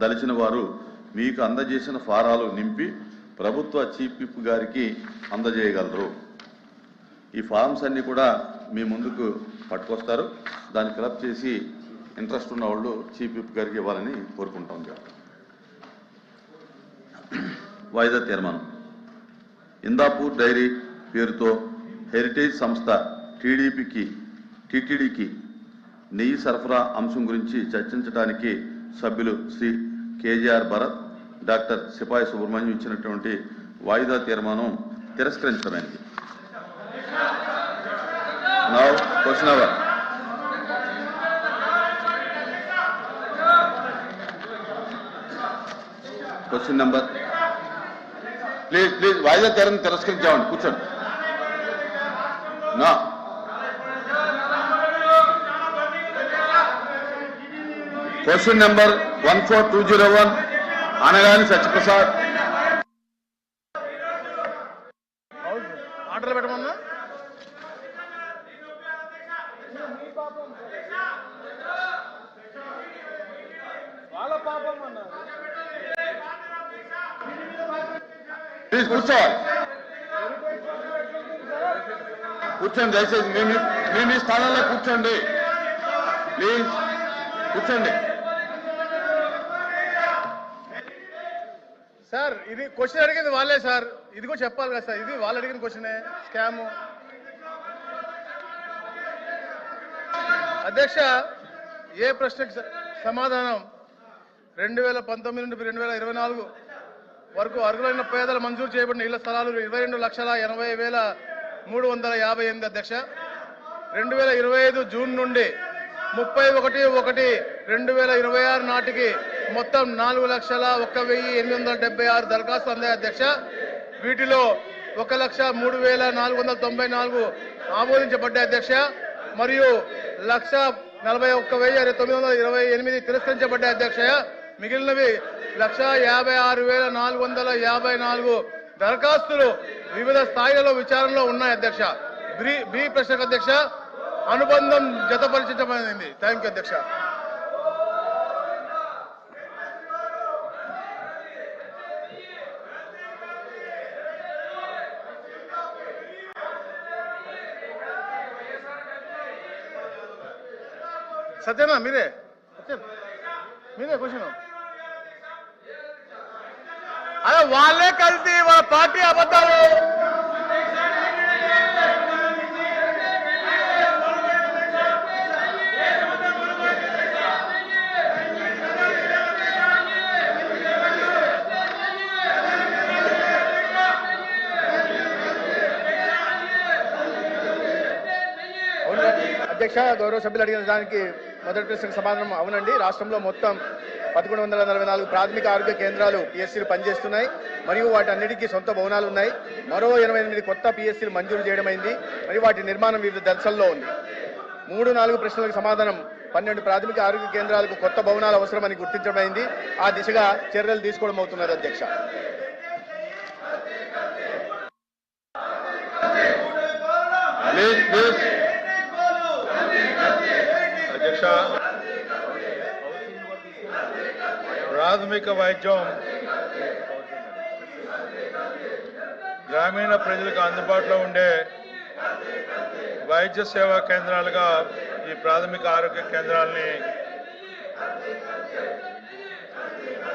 దలిచిన వారు మీకు అందజేసిన ఫారాలు నింపి ప్రభుత్వ చీఫ్ విప్ గారికి అందజేయగలరు. ఈ ఫార్మ్స్ అన్నీ కూడా మీ ముందుకు పట్టుకొస్తారు. దాన్ని ఫిలప్ చేసి ఇంట్రెస్ట్ ఉన్న వాళ్ళు చీఫ్ విప్ గారికి ఇవ్వాలని కోరుకుంటాం. వాయిదా తీర్మానం. ఇందాపూర్ డైరీ పేరుతో హెరిటేజ్ సంస్థ టీడీపీకి టీటీడీకి నెయ్యి సరఫరా అంశం గురించి చర్చించడానికి సభ్యులు శ్రీ కేజీఆర్ భరత్ డాక్టర్ సిపాయి సుబ్రహ్మణ్యం ఇచ్చినటువంటి వాయిదా తీర్మానం తిరస్కరించడమైంది now question hour question number please please వాయిదా తీరని తిరస్కరించామండి కూర్చోండి. నా question number one four two zero one Anagani Satyaprasad. Order పెట్టమన్నా? వాళ్ళ పాపం అన్న ప్లీజ్ కూర్చోవాలి. కూర్చోండి దయచేసి మీ మీ- మీ మీ స్థానంలో కూర్చోండి. ప్లీజ్ కూర్చోండి. ఇది క్వశ్చన్ అడిగింది వాళ్ళే సార్. ఇది కూడా చెప్పాలి కదా సార్. ఇది వాళ్ళు అడిగిన క్వశ్చనే స్కామ్ అధ్యక్ష ఏ ప్రశ్నకి సమాధానం? రెండు వేల పంతొమ్మిది నుండి రెండు వేల ఇరవై నాలుగు వరకు అర్హులైన పేదల మంజూరు చేయబడిన ఇళ్ళ స్థలాలు ఇరవై రెండు లక్షల ఎనభై వేల మూడు వందల యాభై ఎనిమిది అధ్యక్ష. రెండు వేల ఇరవై ఐదు జూన్ నుండి ముప్పై ఒకటి ఒకటి రెండు వేల ఇరవై ఆరు నాటికి మొత్తం నాలుగు లక్షల ఒక్క వెయ్యి ఎనిమిది వందల డెబ్బై ఆరు దరఖాస్తు అందాయి అధ్యక్ష. వీటిలో ఒక లక్ష మూడు వేల నాలుగు వందల తొంభై నాలుగు ఆమోదించబడ్డాయి అధ్యక్ష. మరియు లక్ష నలభై ఒక్క వెయ్యి తొమ్మిది వందల ఇరవై ఎనిమిది తిరస్కరించబడ్డాయి అధ్యక్ష. మిగిలినవి లక్ష యాభై ఆరు వేల నాలుగు వందల యాభై నాలుగు దరఖాస్తులు వివిధ స్థాయిలలో విచారణలో ఉన్నాయి అధ్యక్ష. బి ప్రశ్నకు అధ్యక్ష. అనుబంధం జతపరిచమైంది థ్యాంక్ యూ అధ్యక్ష. సత్యనా మీరే సత్యన్ మీరే క్వశ్చన్ అదే వాళ్ళే కలిసి వాళ్ళ పార్టీ అబద్ధాలు అవును అధ్యక్ష గౌరవ సభ్యులు అడిగిన దానికి మొదటి ప్రశ్నకు సమాధానం అవునండి. రాష్ట్రంలో మొత్తం పదకొండు వందల నలభై నాలుగు ప్రాథమిక ఆరోగ్య కేంద్రాలు పిఎస్సీలు పనిచేస్తున్నాయి. మరియు వాటి అన్నిటికీ సొంత భవనాలు ఉన్నాయి మరో ఎనభై ఎనిమిది కొత్త పిఎస్సీలు మంజూరు చేయడమైంది. మరియు వాటి నిర్మాణం వివిధ దశల్లో ఉంది. మూడు నాలుగు ప్రశ్నలకు సమాధానం పన్నెండు ప్రాథమిక ఆరోగ్య కేంద్రాలకు కొత్త భవనాలు అవసరమని గుర్తించడమైంది. ఆ దిశగా చర్యలు తీసుకోవడం అవుతున్నది అధ్యక్ష. ప్లీజ్ ప్లీజ్ అధ్యక్ష ప్రాథమిక వైద్యం. గ్రామీణ ప్రజలకు అందుబాటులో ఉండే వైద్య సేవా కేంద్రాలుగా ఈ ప్రాథమిక ఆరోగ్య కేంద్రాలని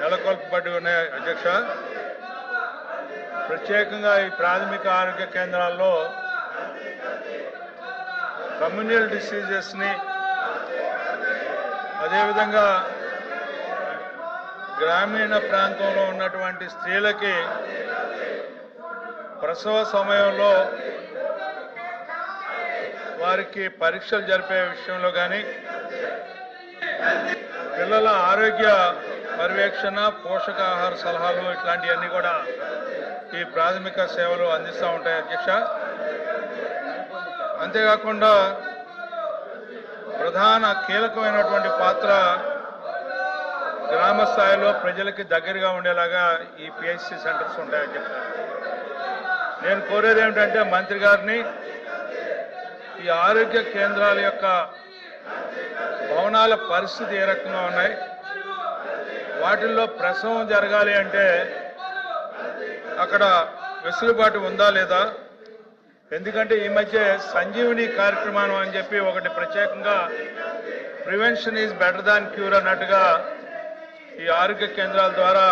నెలకొల్పబడి ఉన్నాయి అధ్యక్ష. ప్రత్యేకంగా ఈ ప్రాథమిక ఆరోగ్య కేంద్రాల్లో కమ్యూనల్ డిసీజెస్ని అదేవిధంగా గ్రామీణ ప్రాంతంలో ఉన్నటువంటి స్త్రీలకి ప్రసవ సమయంలో వారికి పరీక్షలు జరిపే విషయంలో కానీ పిల్లల ఆరోగ్య పర్యవేక్షణ పోషకాహార సలహాలు ఇట్లాంటివన్నీ కూడా ఈ ప్రాథమిక సేవలు అందిస్తూ ఉంటాయి అధ్యక్ష. అంతేకాకుండా ప్రధాన కీలకమైనటువంటి పాత్ర గ్రామ స్థాయిలో ప్రజలకి దగ్గరగా ఉండేలాగా ఈ పిహెచ్సి సెంటర్స్ ఉంటాయని నేను కోరేది ఏమిటంటే మంత్రి గారిని ఈ ఆరోగ్య కేంద్రాల యొక్క భవనాల పరిస్థితి ఏ రకంగా ఉన్నాయి? వాటిల్లో ప్రసవం జరగాలి అంటే అక్కడ వెసులుబాటు ఉందా లేదా? ఎందుకంటే ఈ మధ్య సంజీవిని కార్యక్రమం అని చెప్పి ఒకటి ప్రత్యేకంగా prevention is better than cure అన్నట్టుగా ఈ ఆరోగ్య కేంద్రాల ద్వారా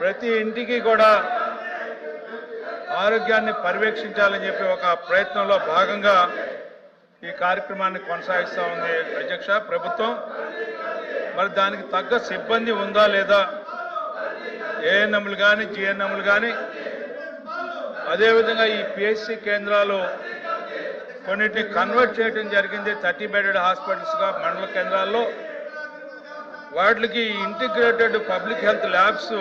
ప్రతి ఇంటికి కూడా ఆరోగ్యాన్ని పర్యవేక్షించాలని చెప్పి ఒక ప్రయత్నంలో భాగంగా ఈ కార్యక్రమాన్ని కొనసాగిస్తూ ఉంది అధ్యక్ష ప్రభుత్వం. మరి దానికి తగ్గ సిబ్బంది ఉందా లేదా? ఏఎన్ఎంలు కానీ జిఎన్ఎంలు కానీ అదేవిధంగా ఈ పిహెచ్సి కేంద్రాలు కొన్నిటిని కన్వర్ట్ చేయడం జరిగింది. థర్టీ బెడెడ్ హాస్పిటల్స్గా మండల కేంద్రాల్లో. వాటికి ఇంటిగ్రేటెడ్ పబ్లిక్ హెల్త్ ల్యాబ్స్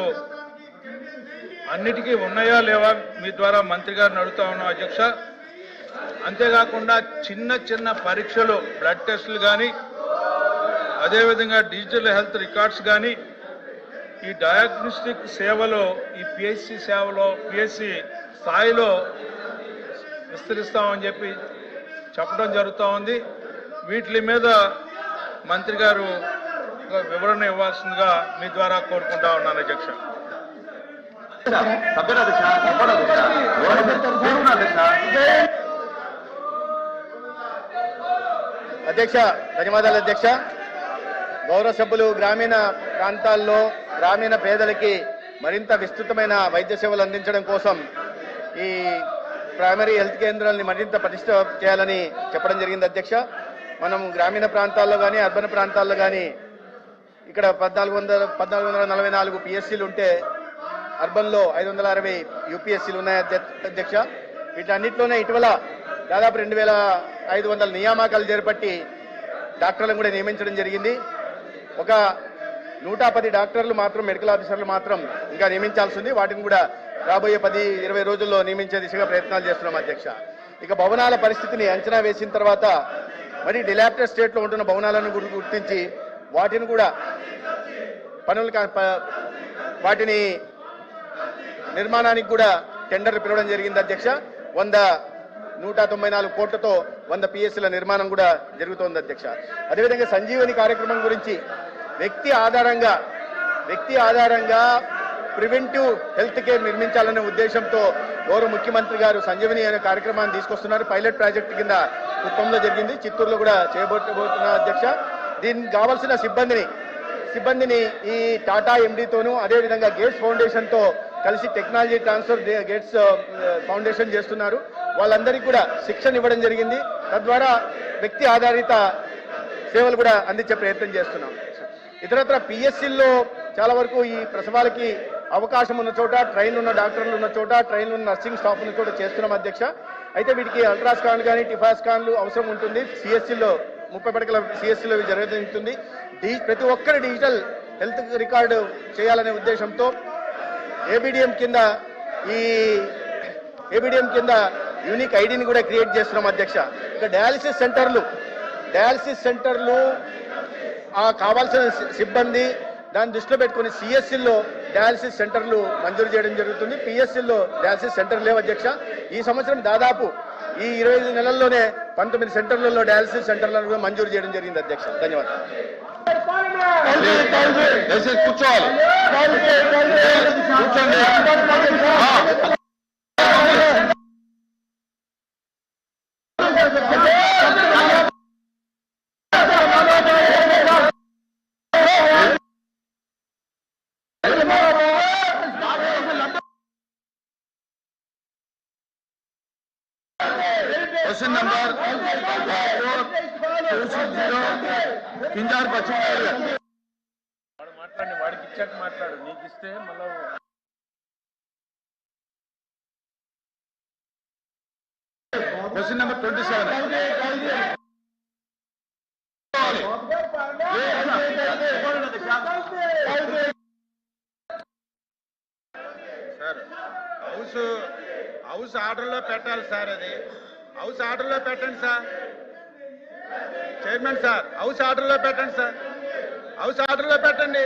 అన్నిటికీ ఉన్నాయా లేవా మీ ద్వారా మంత్రి గారిని అడుగుతా ఉన్నాం అధ్యక్ష. అంతేకాకుండా చిన్న చిన్న పరీక్షలు బ్లడ్ టెస్టులు కానీ అదేవిధంగా డిజిటల్ హెల్త్ రికార్డ్స్ కానీ ఈ డయాగ్నోస్టిక్ సేవలో ఈ పిహెచ్సి సేవలో పిహెచ్సి స్థాయిలో విస్తరిస్తామని చెప్పి చెప్పడం జరుగుతూ ఉంది. వీటి మీద మంత్రి గారు వివరణ ఇవ్వాల్సిందిగా మీ ద్వారా కోరుకుంటా ఉన్నాను అధ్యక్ష. అధ్యక్ష ధన్యవాదాలు అధ్యక్ష. గౌరవ సభ్యులు గ్రామీణ ప్రాంతాల్లో గ్రామీణ పేదలకి మరింత విస్తృతమైన వైద్య సేవలు అందించడం కోసం ఈ ప్రైమరీ హెల్త్ కేంద్రాలని మరింత పటిష్ట చేయాలని చెప్పడం జరిగింది అధ్యక్ష. మనం గ్రామీణ ప్రాంతాల్లో కానీ అర్బన్ ప్రాంతాల్లో కానీ ఇక్కడ పద్నాలుగు వందల పద్నాలుగు వందల నలభై నాలుగు పిఎస్సీలు ఉంటే అర్బన్లో ఐదు వందల అరవై యూపీఎస్సీలు ఉన్నాయి అధ్య- అధ్యక్ష. వీటన్నిటిలోనే ఇటీవల దాదాపు రెండు వేల ఐదు వందల నియామకాలు చేపట్టి డాక్టర్లను కూడా నియమించడం జరిగింది. ఒక నూట పది డాక్టర్లు మాత్రం మెడికల్ ఆఫీసర్లు మాత్రం ఇంకా నియమించాల్సి ఉంది వాటిని కూడా రాబోయే పది ఇరవై రోజుల్లో నియమించే దిశగా ప్రయత్నాలు చేస్తున్నాం అధ్యక్ష. ఇక భవనాల పరిస్థితిని అంచనా వేసిన తర్వాత మరి డిలాప్టర్ స్టేట్లో ఉంటున్న భవనాలను గుర్తించి వాటిని కూడా పనులు కా- ప- వాటిని నిర్మాణానికి కూడా టెండర్ పిలవడం జరిగింది అధ్యక్ష. వంద నూట తొంభై నాలుగు కోట్లతో వంద పిఎస్సీల నిర్మాణం కూడా జరుగుతోంది అధ్యక్ష. అదేవిధంగా సంజీవని కార్యక్రమం గురించి వ్యక్తి ఆధారంగా వ్యక్తి ఆధారంగా ప్రివెంటివ్ హెల్త్ కేర్ నిర్మించాలనే ఉద్దేశంతో గౌరవ ముఖ్యమంత్రి గారు సంజీవని అనే కార్యక్రమాన్ని తీసుకొస్తున్నారు. పైలట్ ప్రాజెక్ట్ కింద కుప్పంలో జరిగింది. చిత్తూరులో కూడా చేయబోతున్న అధ్యక్ష. దీనికి కావాల్సిన సిబ్బందిని సిబ్బందిని ఈ టాటా ఎండీతోనూ అదేవిధంగా గేట్స్ ఫౌండేషన్తో కలిసి టెక్నాలజీ ట్రాన్స్ఫర్ గేట్స్ ఫౌండేషన్ చేస్తున్నారు. వాళ్ళందరికీ కూడా శిక్షణ ఇవ్వడం జరిగింది. తద్వారా వ్యక్తి ఆధారిత సేవలు కూడా అందించే ప్రయత్నం చేస్తున్నాం. ఇతరత్ర పిఎస్సీల్లో చాలా వరకు ఈ ప్రసవాలకి అవకాశం ఉన్న చోట ట్రైన్ ఉన్న డాక్టర్లు ఉన్న చోట ట్రైన్ ఉన్న నర్సింగ్ స్టాఫ్ ఉన్న చోట చేస్తున్నాం అధ్యక్ష. అయితే వీటికి అల్ట్రాస్కాన్ కానీ టిఫాస్కాన్లు అవసరం ఉంటుంది. సిఎస్సీలో ముప్పై పడకల సిఎస్సీలో జరుగుతుంది. ప్రతి ఒక్కరి డిజిటల్ హెల్త్ రికార్డు చేయాలనే ఉద్దేశంతో ఏబిడిఎం కింద ఈ ఏబిడిఎం కింద యూనిక్ ఐడిని కూడా క్రియేట్ చేస్తున్నాం అధ్యక్ష. ఇక డయాలసిస్ సెంటర్లు డయాలసిస్ సెంటర్లు ఆ కావాల్సిన సిబ్బంది దాన్ని దృష్టిలో పెట్టుకుని సిఎస్సిల్లో డయాలసిస్ సెంటర్లు మంజూరు చేయడం జరుగుతుంది. పిఎస్సిల్లో డయాలసిస్ సెంటర్ లేవు అధ్యక్ష. ఈ సంవత్సరం దాదాపు ఈ ఇరవై ఐదు నెలల్లోనే పంతొమ్మిది సెంటర్లలో డయాలసిస్ సెంటర్లను కూడా మంజూరు చేయడం జరిగింది అధ్యక్ష. ధన్యవాదాలు. కూర్చోండి. కింజార్ పశ్చిమ వాడు మాట్లాడి వాడికి ఇచ్చాక మాట్లాడు. నీకు ఇస్తే మళ్ళీ question number twenty seven sir house house ఆర్డర్లో పెట్టాలి సార్ అది. హౌస్ ఆర్డర్లో పెట్టండి సార్. చైర్మన్ సార్ హౌస్ ఆర్డర్లో పెట్టండి సార్. హౌస్ ఆర్డర్లో పెట్టండి.